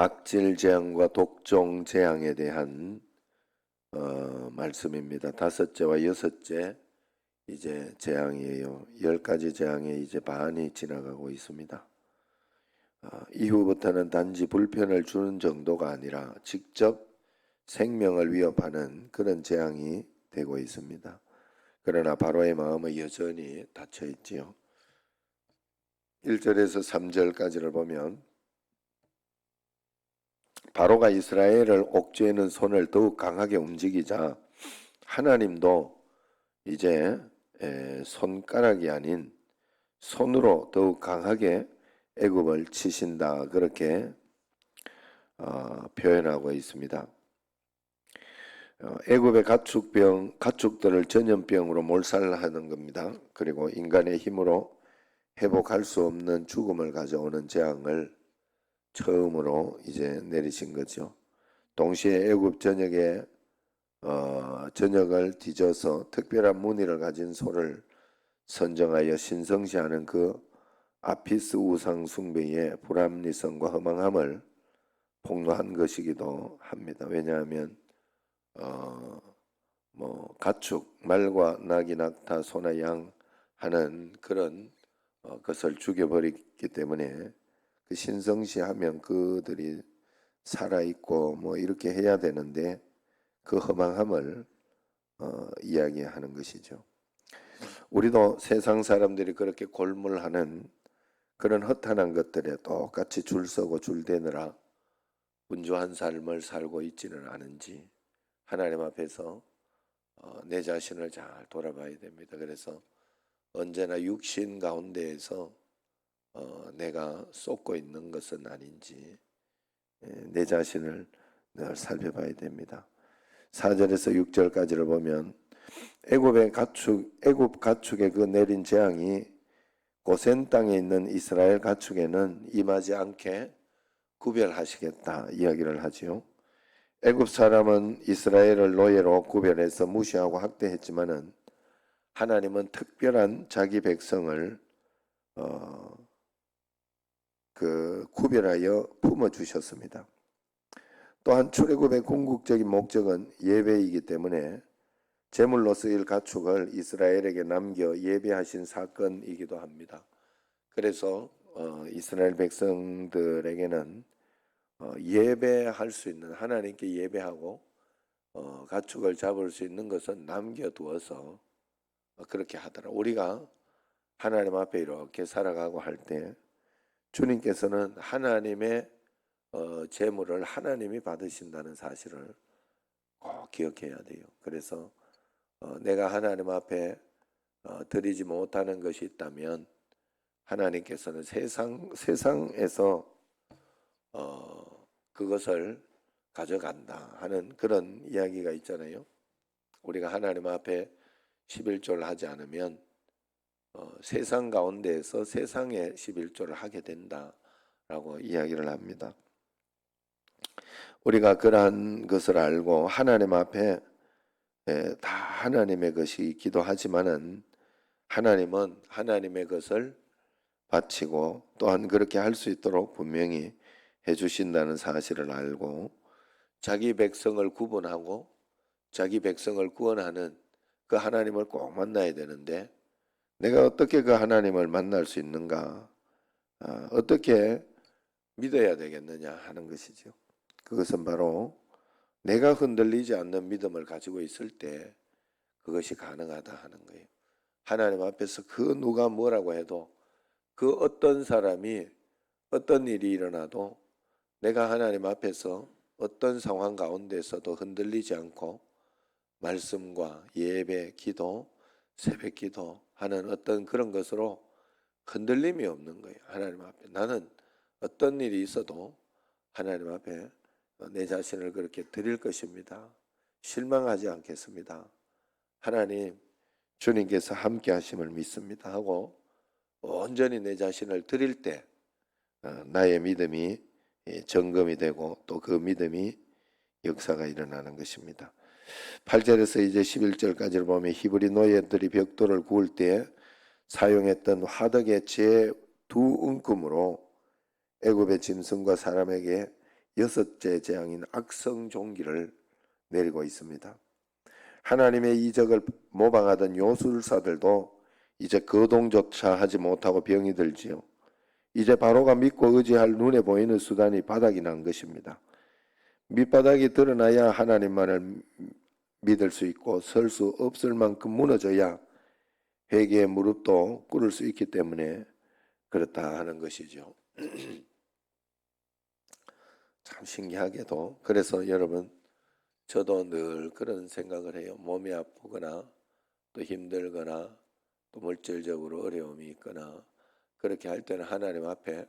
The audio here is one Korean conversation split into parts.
악질 재앙과 독종 재앙에 대한 어, 말씀입니다. 다섯째와 여섯째 이제 재앙이에요. 열 가지 재앙에 이제 반이 지나가고 있습니다. 어, 이후부터는 단지 불편을 주는 정도가 아니라 직접 생명을 위협하는 그런 재앙이 되고 있습니다. 그러나 바로의 마음은 여전히 닫혀 있지요. 1절에서 3절까지를 보면 바로가 이스라엘을 옥죄는 손을 더욱 강하게 움직이자 하나님도 이제 에, 손가락이 아닌 손으로 더욱 강하게 애굽을 치신다 그렇게 어, 표현하고 있습니다. 어, 애굽의 가축병 가축들을 전염병으로 몰살하는 겁니다. 그리고 인간의 힘으로 회복할 수 없는 죽음을 가져오는 재앙을 처음으로 이제 내리신 거죠. 동시에 애굽 전역에 어, 전역을 뒤져서 특별한 무늬를 가진 소를 선정하여 신성시하는 그 아피스 우상 숭배의 불합리성과 허망함을 폭로한 것이기도 합니다. 왜냐하면 어, 뭐 가축 말과 나귀 낙타 소나 양 하는 그런 어, 것을 죽여버렸기 때문에 그 신성시 하면 그들이 살아 있고 뭐 이렇게 해야 되는데 그 허망함을 어, 이야기하는 것이죠. 우리도 세상 사람들이 그렇게 골몰하는 그런 허탄한 것들에 똑같이 줄 서고 줄 대느라 분주한 삶을 살고 있지는 않은지 하나님 앞에서 어, 내 자신을 잘 돌아봐야 됩니다. 그래서 언제나 육신 가운데에서 어, 내가 쏟고 있는 것은 아닌지 예, 내 자신을 늘 살펴봐야 됩니다. 4절에서 6절까지를 보면 애굽의 가축 애굽 가축의 그 내린 재앙이 고센 땅에 있는 이스라엘 가축에는 임하지 않게 구별하시겠다 이야기를 하지요. 애굽 사람은 이스라엘을 노예로 구별해서 무시하고 학대했지만은 하나님은 특별한 자기 백성을 어, 그 구별하여 품어 주셨습니다. 또한 출애굽의 궁극적인 목적은 예배이기 때문에 제물로 쓰일 가축을 이스라엘에게 남겨 예배하신 사건이기도 합니다. 그래서 어, 이스라엘 백성들에게는 어, 예배할 수 있는 하나님께 예배하고 어, 가축을 잡을 수 있는 것은 남겨두어서 어, 그렇게 하더라. 우리가 하나님 앞에 이렇게 살아가고 할 때 주님께서는 하나님의 어, 재물을 하나님이 받으신다는 사실을 꼭 기억해야 돼요. 그래서 어, 내가 하나님 앞에 어, 드리지 못하는 것이 있다면 하나님께서는 세상 세상에서 어, 그것을 가져간다 하는 그런 이야기가 있잖아요. 우리가 하나님 앞에 11조를 하지 않으면 어, 세상 가운데에서 세상의 11조를 하게 된다라고 이야기를 합니다. 우리가 그러한 것을 알고 하나님 앞에 에, 다 하나님의 것이 기도 하지만은 하나님은 하나님의 것을 바치고 또한 그렇게 할 수 있도록 분명히 해주신다는 사실을 알고 자기 백성을 구분하고 자기 백성을 구원하는 그 하나님을 꼭 만나야 되는데 내가 어떻게 그 하나님을 만날 수 있는가? 아, 어떻게 믿어야 되겠느냐 하는 것이죠. 그것은 바로 내가 흔들리지 않는 믿음을 가지고 있을 때 그것이 가능하다 하는 거예요. 하나님 앞에서 그 누가 뭐라고 해도 그 어떤 사람이 어떤 일이 일어나도 내가 하나님 앞에서 어떤 상황 가운데서도 흔들리지 않고 말씀과 예배, 기도, 새벽 기도 하는 어떤 그런 것으로 흔들림이 없는 거예요. 하나님 앞에 나는 어떤 일이 있어도 하나님 앞에 내 자신을 그렇게 드릴 것입니다. 실망하지 않겠습니다. 하나님 주님께서 함께 하심을 믿습니다 하고 온전히 내 자신을 드릴 때 어, 나의 믿음이 예, 점검이 되고 또 그 믿음이 역사가 일어나는 것입니다. 8절에서 이제 11절까지를 보면 히브리 노예들이 벽돌을 구울 때 사용했던 화덕의 제두 움금으로 애굽의 짐승과 사람에게 여섯째 재앙인 악성 종기를 내리고 있습니다. 하나님의 이적을 모방하던 요술사들도 이제 거동조차 하지 못하고 병이 들지요. 이제 바로가 믿고 의지할 눈에 보이는 수단이 바닥이 난 것입니다. 밑바닥이 드러나야 하나님만을 믿을 수 있고 설 수 없을 만큼 무너져야 회개의 무릎도 꿇을 수 있기 때문에 그렇다 하는 것이죠. 참 신기하게도 그래서 여러분 저도 늘 그런 생각을 해요. 몸이 아프거나 또 힘들거나 또 물질적으로 어려움이 있거나 그렇게 할 때는 하나님 앞에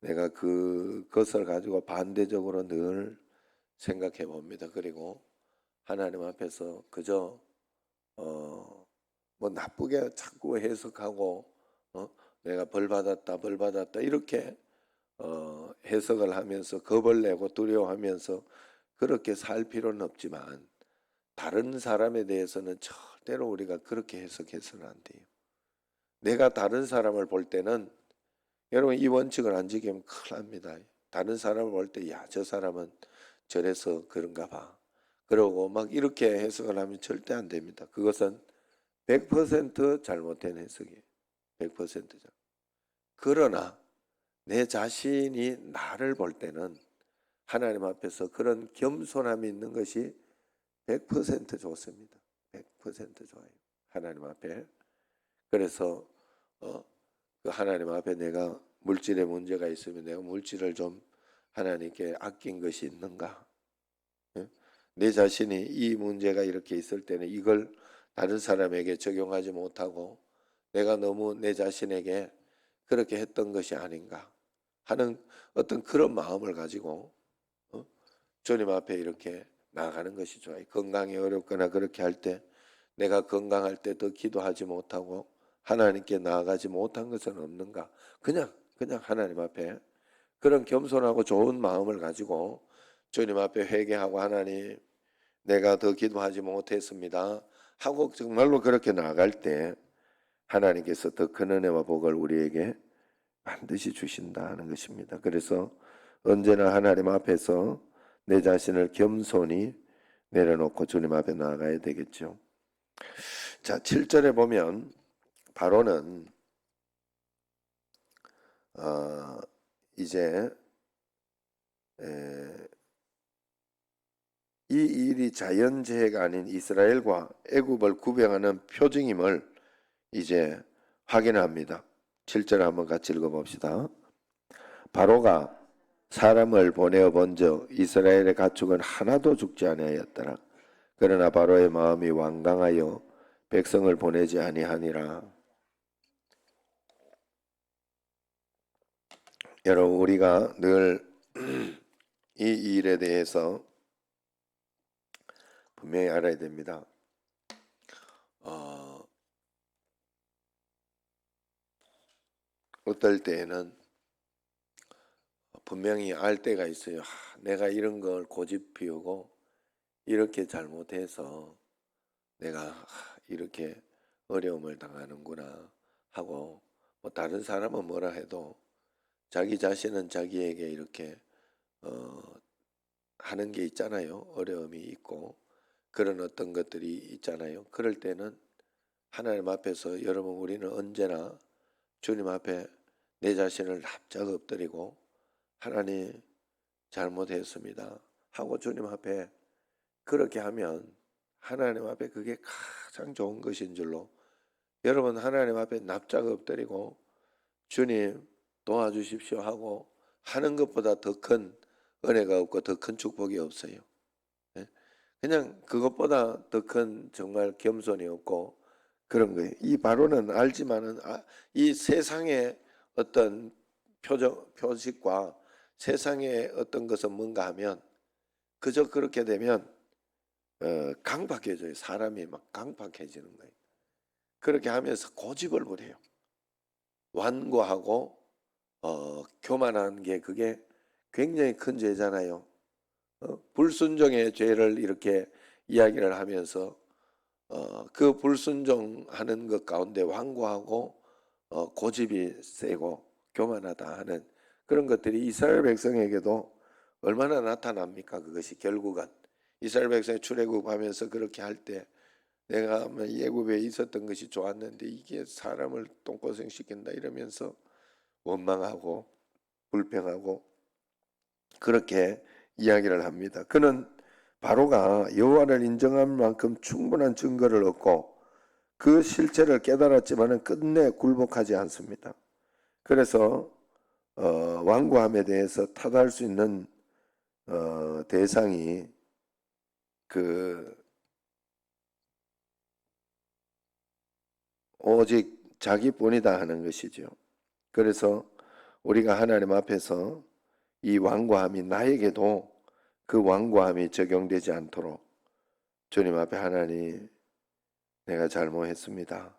내가 그것을 가지고 반대적으로 늘 생각해 봅니다. 그리고 하나님 앞에서 그저 어 뭐 나쁘게 자꾸 해석하고 어 내가 벌 받았다 벌 받았다 이렇게 어 해석을 하면서 겁을 내고 두려워하면서 그렇게 살 필요는 없지만 다른 사람에 대해서는 절대로 우리가 그렇게 해석해서는 안 돼요. 내가 다른 사람을 볼 때는 여러분 이 원칙을 안 지키면 큰일 납니다. 다른 사람을 볼 때 야 저 사람은 저래서 그런가 봐. 그러고 막 이렇게 해석을 하면 절대 안 됩니다. 그것은 100% 잘못된 해석이에요. 100% 잘. 그러나 내 자신이 나를 볼 때는 하나님 앞에서 그런 겸손함이 있는 것이 100% 좋습니다. 100% 좋아요. 하나님 앞에. 그래서 어, 그 하나님 앞에 내가 물질에 문제가 있으면 내가 물질을 좀 하나님께 아낀 것이 있는가? 예? 내 자신이 이 문제가 이렇게 있을 때는 이걸 다른 사람에게 적용하지 못하고 내가 너무 내 자신에게 그렇게 했던 것이 아닌가 하는 어떤 그런 마음을 가지고 어? 주님 앞에 이렇게 나아가는 것이 좋아요. 건강이 어렵거나 그렇게 할 때 내가 건강할 때 더 기도하지 못하고 하나님께 나아가지 못한 것은 없는가? 그냥 그냥 하나님 앞에 그런 겸손하고 좋은 마음을 가지고 주님 앞에 회개하고 하나님 내가 더 기도하지 못했습니다. 하고 정말로 그렇게 나아갈 때 하나님께서 더 큰 은혜와 복을 우리에게 반드시 주신다는 것입니다. 그래서 언제나 하나님 앞에서 내 자신을 겸손히 내려놓고 주님 앞에 나아가야 되겠죠. 자, 7절에 보면 바로는 어, 이제 에, 이 일이 자연재해가 아닌 이스라엘과 애굽을 구별하는 표징임을 이제 확인합니다. 7절 한번 같이 읽어봅시다. 바로가 사람을 보내어 본즉 이스라엘의 가축은 하나도 죽지 아니하였더라. 그러나 바로의 마음이 완강하여 백성을 보내지 아니하니라. 여러분 우리가 늘 이 일에 대해서 분명히 알아야 됩니다. 어, 어떨 때에는 분명히 알 때가 있어요. 하, 내가 이런 걸 고집 피우고 이렇게 잘못해서 내가 하, 이렇게 어려움을 당하는구나 하고 뭐 다른 사람은 뭐라 해도 자기 자신은 자기에게 이렇게 어, 하는 게 있잖아요. 어려움이 있고 그런 어떤 것들이 있잖아요. 그럴 때는 하나님 앞에서 여러분 우리는 언제나 주님 앞에 내 자신을 납작 엎드리고 하나님 잘못했습니다 하고 주님 앞에 그렇게 하면 하나님 앞에 그게 가장 좋은 것인 줄로 여러분 하나님 앞에 납작 엎드리고 주님 도와주십시오 하고 하는 것보다 더 큰 은혜가 없고 더 큰 축복이 없어요. 예? 그냥 그것보다 더 큰 정말 겸손이 없고 그런 거예요. 이 바로는 알지만은 아, 이 세상의 어떤 표적 표식과 세상의 어떤 것은 뭔가 하면 그저 그렇게 되면 어, 강박해져요. 사람이 막 강박해지는 거예요. 그렇게 하면서 고집을 부려요. 완고하고 어, 교만한 게 그게 굉장히 큰 죄잖아요. 어, 불순종의 죄를 이렇게 이야기를 하면서 어, 그 불순종하는 것 가운데 완고하고 어, 고집이 세고 교만하다 하는 그런 것들이 이스라엘 백성에게도 얼마나 나타납니까? 그것이 결국은 이스라엘 백성이 출애굽하면서 그렇게 할 때 내가 뭐 예굽에 있었던 것이 좋았는데 이게 사람을 똥고생 시킨다 이러면서 원망하고 불평하고 그렇게 이야기를 합니다. 그는 바로가 여호와를 인정할 만큼 충분한 증거를 얻고 그 실체를 깨달았지만은 끝내 굴복하지 않습니다. 그래서 어, 왕구함에 대해서 탓할 수 있는 어, 대상이 그 오직 자기뿐이다 하는 것이죠. 그래서 우리가 하나님 앞에서 이 왕과함이 나에게도 그 왕과함이 적용되지 않도록 주님 앞에 하나님 내가 잘못했습니다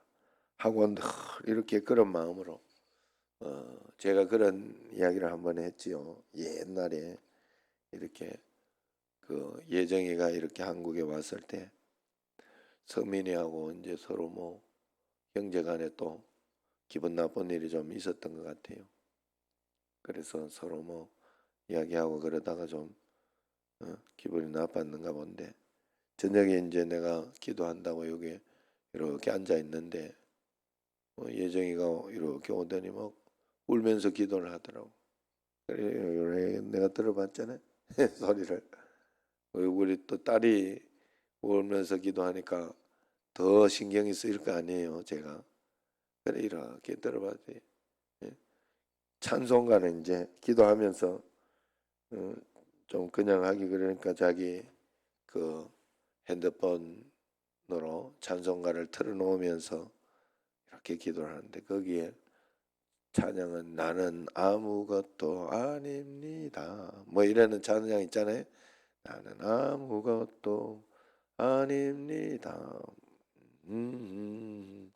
하고 늘 이렇게 그런 마음으로 어, 제가 그런 이야기를 한 번 했지요. 옛날에 이렇게 그 예정이가 이렇게 한국에 왔을 때 서민이하고 이제 서로 뭐 형제간에 또 기분 나쁜 일이 좀 있었던 것 같아요. 그래서 서로 뭐 이야기하고 그러다가 좀 어, 기분이 나빴는가 본데 저녁에 이제 내가 기도한다고 여기 이렇게 앉아 있는데 어, 예정이가 이렇게 오더니 막 울면서 기도를 하더라고. 그래 내가 들어봤잖아요 소리를. 우리 또 딸이 울면서 기도하니까 더 신경이 쓰일 거 아니에요 제가. 그래 이렇게 들어봤지. 예. 찬송가는 이제 기도하면서 어, 좀 그냥 하기 그러니까 자기 그 핸드폰으로 찬송가를 틀어놓으면서 이렇게 기도를 하는데 거기에 찬양은 나는 아무것도 아닙니다. 뭐 이러는 찬양 있잖아요. 나는 아무것도 아닙니다. 음,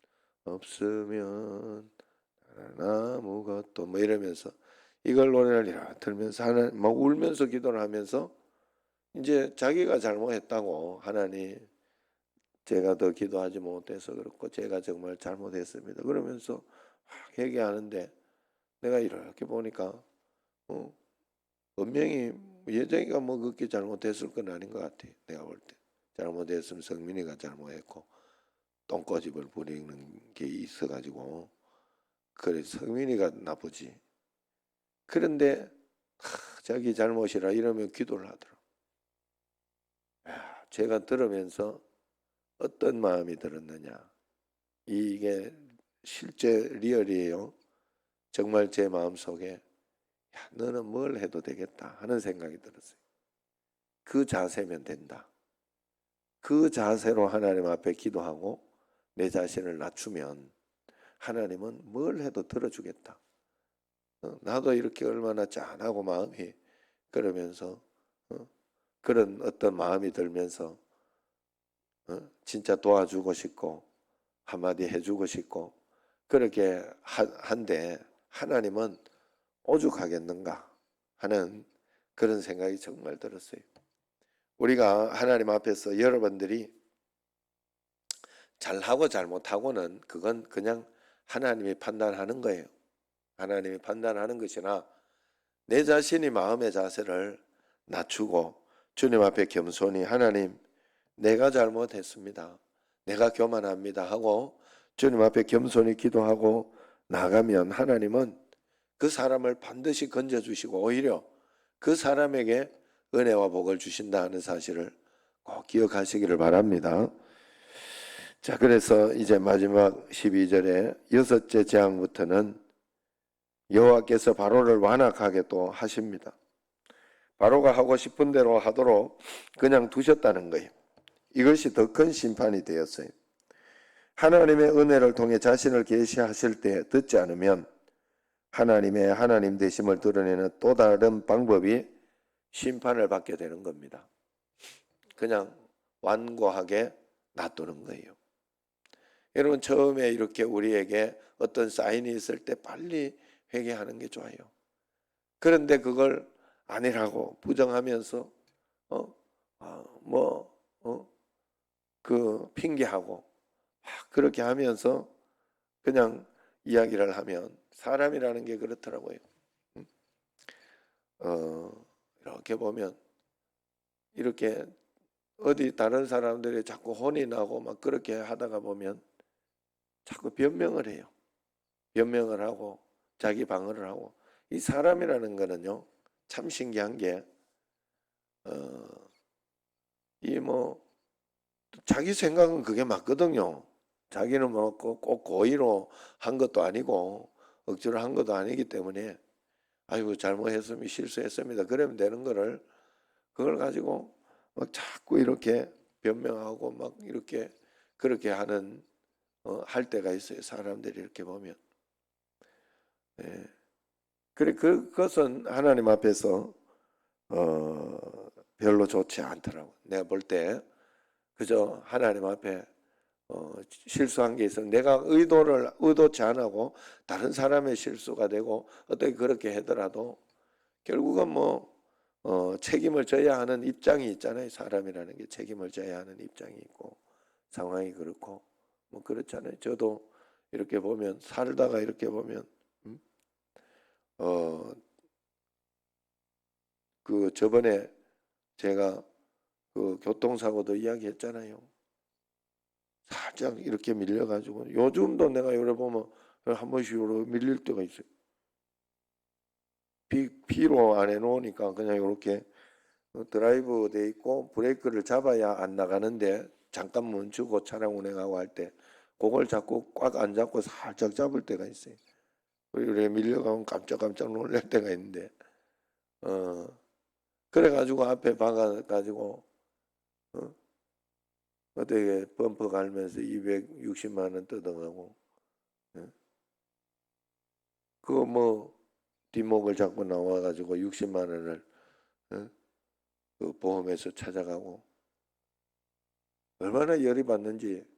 없으면 아무것도 뭐 이러면서 이걸 노래를 들면서 하나 막 울면서 기도를 하면서 이제 자기가 잘못했다고 하나님 제가 더 기도하지 못해서 그렇고 제가 정말 잘못했습니다. 그러면서 막 얘기하는데 내가 이렇게 보니까 어, 분명히 예정이가 뭐 그렇게 잘못했을 건 아닌 것 같아. 내가 볼 때. 잘못했으면 성민이가 잘못했고 똥꼬집을 부리는 게 있어가지고 그래 성민이가 나쁘지. 그런데 하, 자기 잘못이라 이러면 기도를 하더라. 야, 제가 들으면서 어떤 마음이 들었느냐. 이게 실제 리얼이에요. 정말 제 마음 속에 야, 너는 뭘 해도 되겠다 하는 생각이 들었어요. 그 자세면 된다. 그 자세로 하나님 앞에 기도하고 내 자신을 낮추면 하나님은 뭘 해도 들어주겠다. 어, 나도 이렇게 얼마나 짠하고 마음이 그러면서 어, 그런 어떤 마음이 들면서 어, 진짜 도와주고 싶고 한마디 해주고 싶고 그렇게 하- 한데 하나님은 오죽하겠는가 하는 그런 생각이 정말 들었어요. 우리가 하나님 앞에서 여러분들이 잘하고 잘못하고는 그건 그냥 하나님이 판단하는 거예요. 하나님이 판단하는 것이나 내 자신이 마음의 자세를 낮추고 주님 앞에 겸손히 하나님 내가 잘못했습니다. 내가 교만합니다 하고 주님 앞에 겸손히 기도하고 나가면 하나님은 그 사람을 반드시 건져 주시고 오히려 그 사람에게 은혜와 복을 주신다 하는 사실을 꼭 기억하시기를 바랍니다. 자, 그래서 이제 마지막 12절에 여섯째 재앙부터는 여호와께서 바로를 완악하게 또 하십니다. 바로가 하고 싶은 대로 하도록 그냥 두셨다는 거예요. 이것이 더 큰 심판이 되었어요. 하나님의 은혜를 통해 자신을 계시하실 때 듣지 않으면 하나님의 하나님 되심을 드러내는 또 다른 방법이 심판을 받게 되는 겁니다. 그냥 완고하게 놔두는 거예요. 여러분 처음에 이렇게 우리에게 어떤 사인이 있을 때 빨리 회개하는 게 좋아요. 그런데 그걸 아니라고 부정하면서 어, 아, 뭐, 어, 그 핑계하고 막 그렇게 하면서 그냥 이야기를 하면 사람이라는 게 그렇더라고요. 음? 어, 이렇게 보면 이렇게 어디 다른 사람들이 자꾸 혼이 나고 막 그렇게 하다가 보면 자꾸 변명을 해요. 변명을 하고 자기 방어를 하고 이 사람이라는 거는요 참 신기한 게 어, 이 뭐 자기 생각은 그게 맞거든요. 자기는 뭐꼭 고의로 한 것도 아니고 억지로 한 것도 아니기 때문에 아이고 잘못했으면 실수했습니다. 그러면 되는 거를 그걸 가지고 막 자꾸 이렇게 변명하고 막 이렇게 그렇게 하는 어, 할 때가 있어요. 사람들이 이렇게 보면. 예. 그래 그- 그것은 하나님 앞에서 어, 별로 좋지 않더라고. 내가 볼 때 그저 하나님 앞에 어, 실수한 게 있어. 내가 의도를 의도치 않고 다른 사람의 실수가 되고 어떻게 그렇게 하더라도 결국은 뭐 어, 책임을 져야 하는 입장이 있잖아요. 사람이라는 게 책임을 져야 하는 입장이 있고 상황이 그렇고 뭐 그렇잖아요. 저도 이렇게 보면 살다가 이렇게 보면 음? 어, 그 저번에 제가 그 교통사고도 이야기했잖아요. 살짝 이렇게 밀려가지고 요즘도 내가 요래 보면 한 번씩 요래 밀릴 때가 있어요. 비, 비로 안 해놓으니까 그냥 이렇게 드라이브 돼 있고 브레이크를 잡아야 안 나가는데 잠깐 멈추고 차량 운행하고 할 때 그걸 자꾸 꽉 안 잡고 살짝 잡을 때가 있어요. 이렇게 밀려가면 깜짝깜짝 놀랄 때가 있는데 어 그래가지고 앞에 박아가지고 어 어떻게 범퍼 갈면서 260만 원 뜯어가고 예? 그거 뭐 뒷목을 잡고 나와가지고 60만 원을 어? 그 보험에서 찾아가고 얼마나 열이 받는지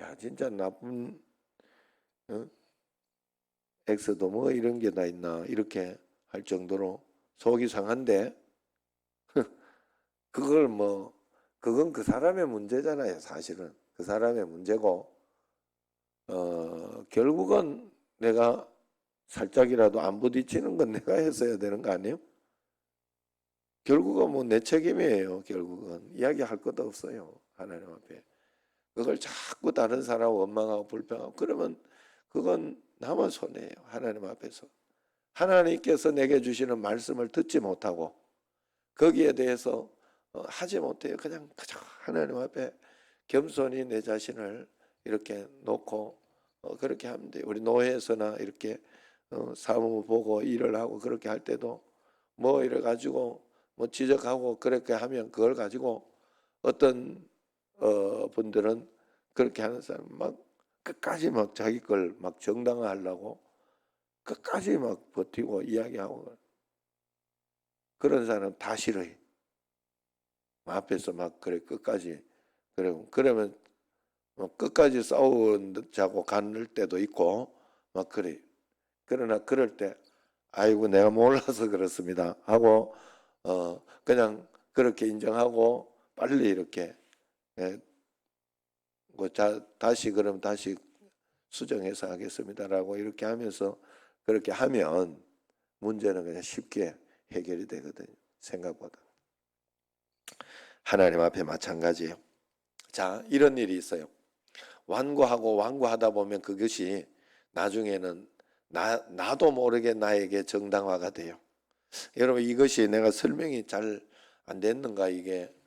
야 진짜 나쁜 어? 엑스도 뭐 이런 게 다 있나 이렇게 할 정도로 속이 상한데 그걸 뭐 그건 그 사람의 문제잖아요 사실은 그 사람의 문제고 어 결국은 내가 살짝이라도 안 부딪히는 건 내가 했어야 되는 거 아니에요? 결국은 뭐 내 책임이에요. 결국은 이야기할 것도 없어요. 하나님 앞에 그걸 자꾸 다른 사람 원망하고 불평하고 그러면 그건 나만 손해예요. 하나님 앞에서 하나님께서 내게 주시는 말씀을 듣지 못하고 거기에 대해서 어, 하지 못해요. 그냥 그저 하나님 앞에 겸손히 내 자신을 이렇게 놓고 어, 그렇게 하면 돼요. 우리 노회에서나 이렇게 어, 사무 보고 일을 하고 그렇게 할 때도 뭐 이래 가지고 뭐 지적하고 그렇게 하면 그걸 가지고 어떤 어 분들은 그렇게 하는 사람 막 끝까지 막 자기 걸 막 정당화하려고 끝까지 막 버티고 이야기하고 그런 사람 다 싫어해. 앞에서 막 그래 끝까지 그래 그러면 뭐 끝까지 싸우자고 가는 때도 있고 막 그래. 그러나 그럴 때 아이고 내가 몰라서 그렇습니다 하고 어 그냥 그렇게 인정하고 빨리 이렇게 예, 뭐 자, 다시 그럼 다시 수정해서 하겠습니다라고 이렇게 하면서 그렇게 하면 문제는 그냥 쉽게 해결이 되거든요 생각보다. 하나님 앞에 마찬가지예요. 자 이런 일이 있어요. 완고하고 완고하다 보면 그것이 나중에는 나, 나도 모르게 나에게 정당화가 돼요. 여러분 이것이 내가 설명이 잘 안 됐는가 이게? 어,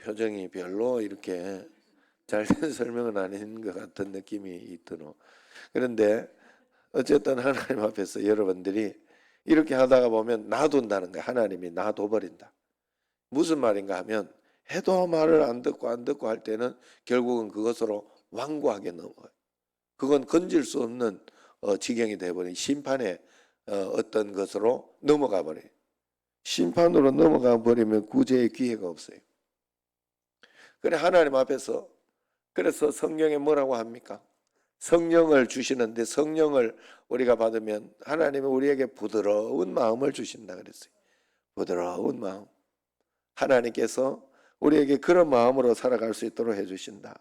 표정이 별로 이렇게 잘된 설명은 아닌 것 같은 느낌이 드노. 그런데 어쨌든 하나님 앞에서 여러분들이 이렇게 하다가 보면 놔둔다는 거야. 하나님이 놔둬버린다. 무슨 말인가 하면 해도 말을 안 듣고 안 듣고 할 때는 결국은 그것으로 완고하게 넘어가요. 그건 건질 수 없는 어, 지경이 되어버린 심판의 어, 어떤 것으로 넘어가 버려요. 심판으로 넘어가 버리면 구제의 기회가 없어요. 그래 하나님 앞에서 그래서 성경에 뭐라고 합니까? 성령을 주시는데 성령을 우리가 받으면 하나님이 우리에게 부드러운 마음을 주신다 그랬어요. 부드러운 마음. 하나님께서 우리에게 그런 마음으로 살아갈 수 있도록 해주신다.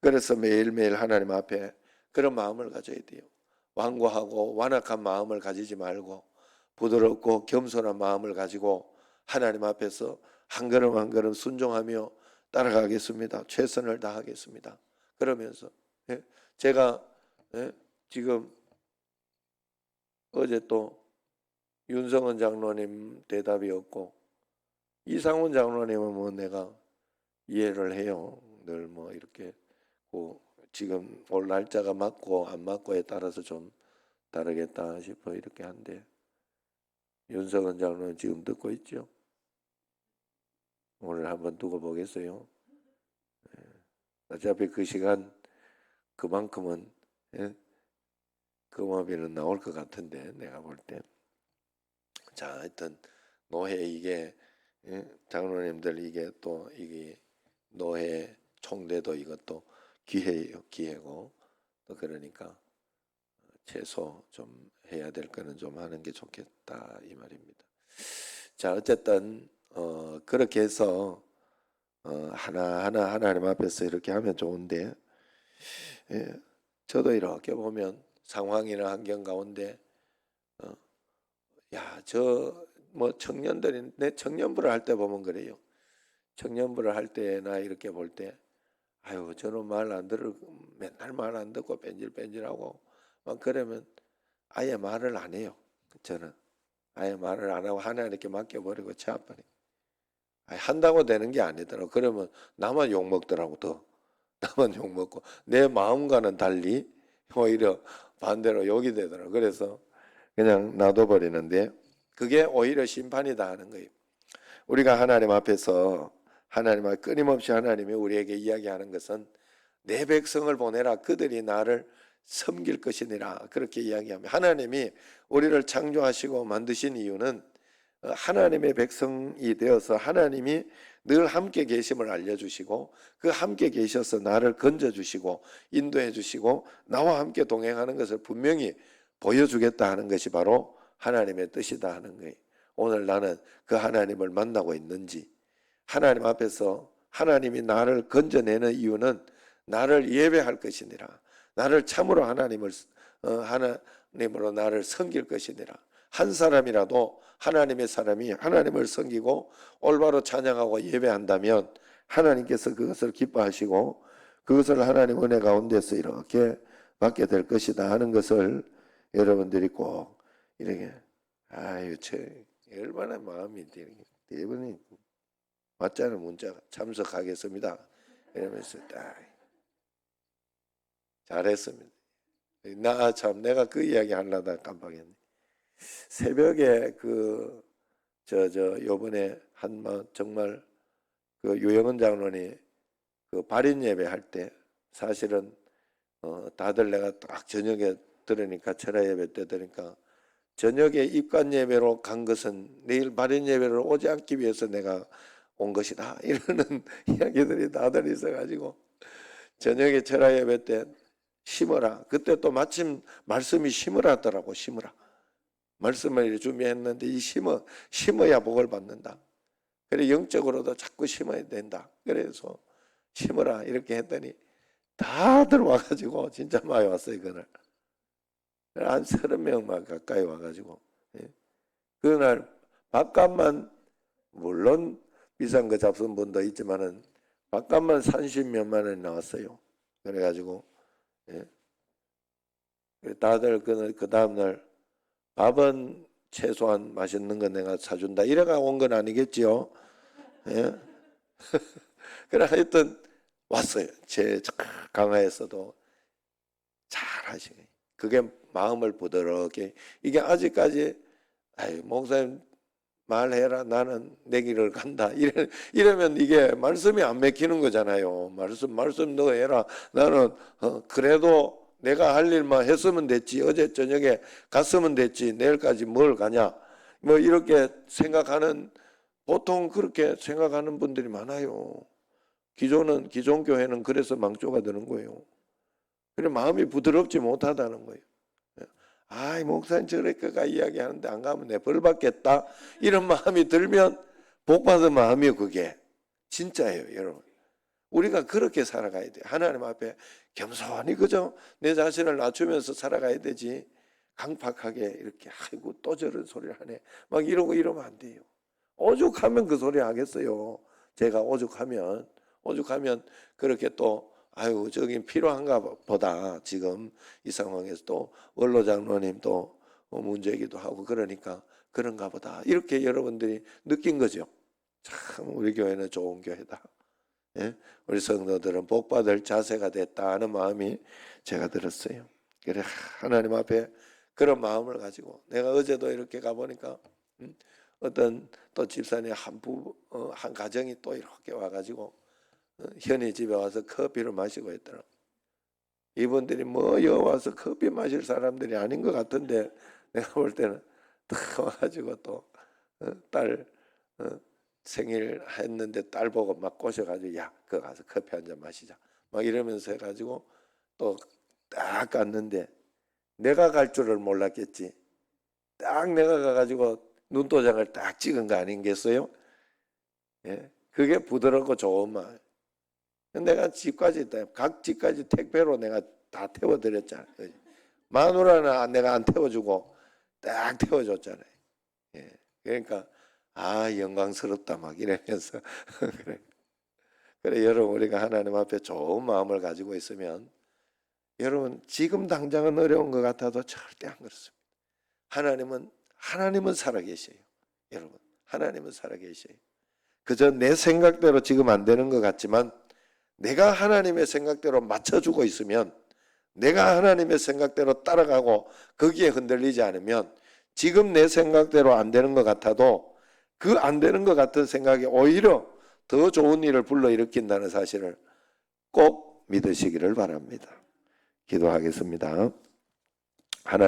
그래서 매일매일 하나님 앞에 그런 마음을 가져야 돼요. 완고하고 완악한 마음을 가지지 말고 부드럽고 겸손한 마음을 가지고 하나님 앞에서 한 걸음 한 걸음 순종하며 따라가겠습니다. 최선을 다하겠습니다. 그러면서 예, 제가 예, 지금 어제 또 윤성원 장로님 대답이 없고 이상훈 장로님은 뭐 내가 이해를 해요. 늘 뭐 이렇게 그 지금 올 날짜가 맞고 안 맞고에 따라서 좀 다르겠다 싶어 이렇게 한데 윤성원 장로는 지금 듣고 있죠. 오늘 한번 두고 보겠어요. 예. 어차피 그 시간 그만큼은 예? 금화비는 나올 것 같은데 내가 볼 때. 자, 하여튼 노회 이게 예? 장로님들 이게 또 이게 노회 총대도 이것도 기회예요, 기회고 또 그러니까 최소 좀 해야 될 거는 좀 하는 게 좋겠다 이 말입니다. 자, 어쨌든 어 그렇게 해서 어 하나 하나 하나님 앞에서 이렇게 하면 좋은데 예, 저도 이렇게 보면 상황이나 환경 가운데 어, 야, 저 뭐 청년들이 내 청년부를 할 때 보면 그래요. 청년부를 할 때나 이렇게 볼 때 아유, 저는 말 안 들을 맨날 말 안 듣고 뺀질뺀질하고 막 그러면 아예 말을 안 해요. 저는 아예 말을 안 하고 하나님께 맡겨버리고 제 아예 한다고 되는 게 아니더라고. 그러면 나만 욕 먹더라고 더 나만 욕 먹고 내 마음과는 달리 오히려 반대로 욕이 되더라고. 그래서 그냥 놔둬버리는데 그게 오히려 심판이다 하는 거예요. 우리가 하나님 앞에서 하나님 앞 끊임없이 하나님이 우리에게 이야기하는 것은 내 백성을 보내라 그들이 나를 섬길 것이니라 그렇게 이야기하며 하나님이 우리를 창조하시고 만드신 이유는 어, 하나님의 백성이 되어서 하나님이 늘 함께 계심을 알려주시고 그 함께 계셔서 나를 건져주시고 인도해 주시고 나와 함께 동행하는 것을 분명히 보여주겠다 하는 것이 바로 하나님의 뜻이다 하는 거예요. 오늘 나는 그 하나님을 만나고 있는지 하나님 앞에서 하나님이 나를 건져내는 이유는 나를 예배할 것이니라. 나를 참으로 하나님을 어, 하나님으로 나를 섬길 것이니라. 한 사람이라도 하나님의 사람이 하나님을 섬기고 올바로 찬양하고 예배한다면 하나님께서 그것을 기뻐하시고 그것을 하나님 은혜 가운데서 이렇게 받게 될 것이다 하는 것을 여러분들이 꼭 이렇게 아유 저 얼마나 마음이 대부분이 맞자는 문자 참석하겠습니다 이러면서 딱 잘했습니다. 나 참 내가 그 이야기 하려다 깜빡했네. 새벽에 그 저 저 요번에 한번 정말 그 유영은 장로니 그 발인 예배 할 때 사실은 어 다들 내가 딱 저녁에 들으니까 철야 예배 때 들으니까 저녁에 입관 예배로 간 것은 내일 발인 예배를 오지 않기 위해서 내가 온 것이다. 이러는 이야기들이 다들 있어가지고 저녁에 철야 예배 때 심어라. 그때 또 마침 말씀이 심으라더라고 심으라 말씀을 준비했는데 이 심어 심어야 복을 받는다. 그래 영적으로도 자꾸 심어야 된다. 그래서 심어라 이렇게 했더니 다들 와가지고 진짜 많이 왔어요 그날 한 서른 명만 가까이 와가지고 예. 그날 밥값만 물론 비싼 거 잡순 분도 있지만은 밥값만 30몇만 원 나왔어요. 그래가지고 예. 다들 그, 그 다음날 밥은 최소한 맛있는 거 내가 사준다. 이래가 온 건 아니겠지요. 예? 그래 하여튼 왔어요. 제 강화에서도 잘 하시네. 그게 마음을 부드럽게 이게 아직까지 아이 목사님 말해라 나는 내 길을 간다 이래, 이러면 이게 말씀이 안 맥히는 거잖아요 말씀 말씀 너 해라 나는 어, 그래도 내가 할 일만 했으면 됐지. 어제 저녁에 갔으면 됐지. 내일까지 뭘 가냐. 뭐 이렇게 생각하는 보통 그렇게 생각하는 분들이 많아요. 기존은 기존 교회는 그래서 망조가 되는 거예요. 그래 마음이 부드럽지 못하다는 거예요. 아이 목사님 저렇게가 이야기하는데 안 가면 내 벌 받겠다 이런 마음이 들면 복 받은 마음이요 그게 진짜예요 여러분. 우리가 그렇게 살아가야 돼. 하나님 앞에 겸손히 그저 내 자신을 낮추면서 살아가야 되지. 강팍하게 이렇게 아이고 또 저런 소리를 하네 막 이러고 이러면 안 돼요. 오죽하면 그 소리 하겠어요. 제가 오죽하면 오죽하면 그렇게 또 아유 저긴 필요한가 보다 지금 이 상황에서 또 원로 장로님 또 문제이기도 하고 그러니까 그런가 보다 이렇게 여러분들이 느낀 거죠. 참 우리 교회는 좋은 교회다. 예? 우리 성도들은 복 받을 자세가 됐다 하는 마음이 제가 들었어요. 그래 하나님 앞에 그런 마음을 가지고 내가 어제도 이렇게 가 보니까 음, 어떤 또 집사님 한부한 어, 한 가정이 또 이렇게 와가지고 어, 현이 집에 와서 커피를 마시고 있더라. 이분들이 뭐 여기 와서 커피 마실 사람들이 아닌 것 같은데 내가 볼 때는 딱 와가지고 또딸 어, 생일 했는데 딸 보고 막 꼬셔가지고 야, 그 가서 커피 한 잔 마시자. 막 이러면서 해가지고 또 딱 갔는데 내가 갈 줄을 몰랐겠지. 딱 내가 가가지고 눈도장을 딱 찍은 거 아닌겠어요? 예, 그게 부드럽고 좋은 말. 내가 집까지 다- 각 집까지 택배로 내가 다 태워드렸잖아. 그지? 마누라는 내가 안 태워주고 딱 태워줬잖아요. 예, 그러니까 아 영광스럽다 막 이러면서 그래. 그래 여러분 우리가 하나님 앞에 좋은 마음을 가지고 있으면 여러분 지금 당장은 어려운 것 같아도 절대 안 그렇습니다. 하나님은 하나님은 살아계셔요. 여러분 하나님은 살아계셔요. 그저 내 생각대로 지금 안 되는 것 같지만 내가 하나님의 생각대로 맞춰주고 있으면 내가 하나님의 생각대로 따라가고 거기에 흔들리지 않으면 지금 내 생각대로 안 되는 것 같아도 그 안 되는 것 같은 생각이 오히려 더 좋은 일을 불러일으킨다는 사실을 꼭 믿으시기를 바랍니다. 기도하겠습니다. 하나님